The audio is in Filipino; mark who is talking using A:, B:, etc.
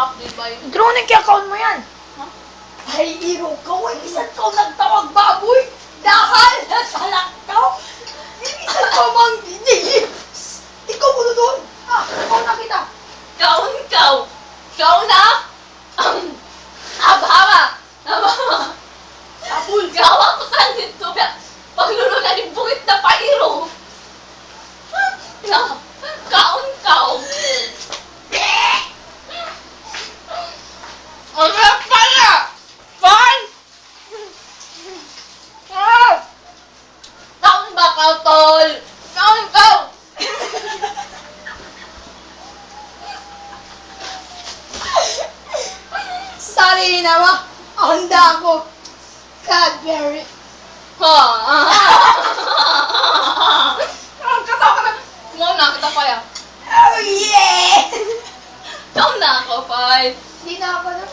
A: Pop di ba yun?
B: Drone yung account mo yan.
C: Ay, iro ka, ay isang ko nagtawag baboy dahil nasa laktaw. Isa pa mang hindi. Ikaw mo doon. Ah, ikaw na kita.
A: Kaun kau! Kau na! Abhama! Abhama!
C: Apul.
A: Gawa ko sa nito. Paglulunan ng bukit na pairo. Kaun Kau, tol? Kaun kau!
C: Sorry na ba? Handa ako. Cadbury.
A: Ha? Ang na. Mo na kita pa ya.
C: Oh, yeah!
A: Ikaw na ako, Pai.
C: Hindi na ako na.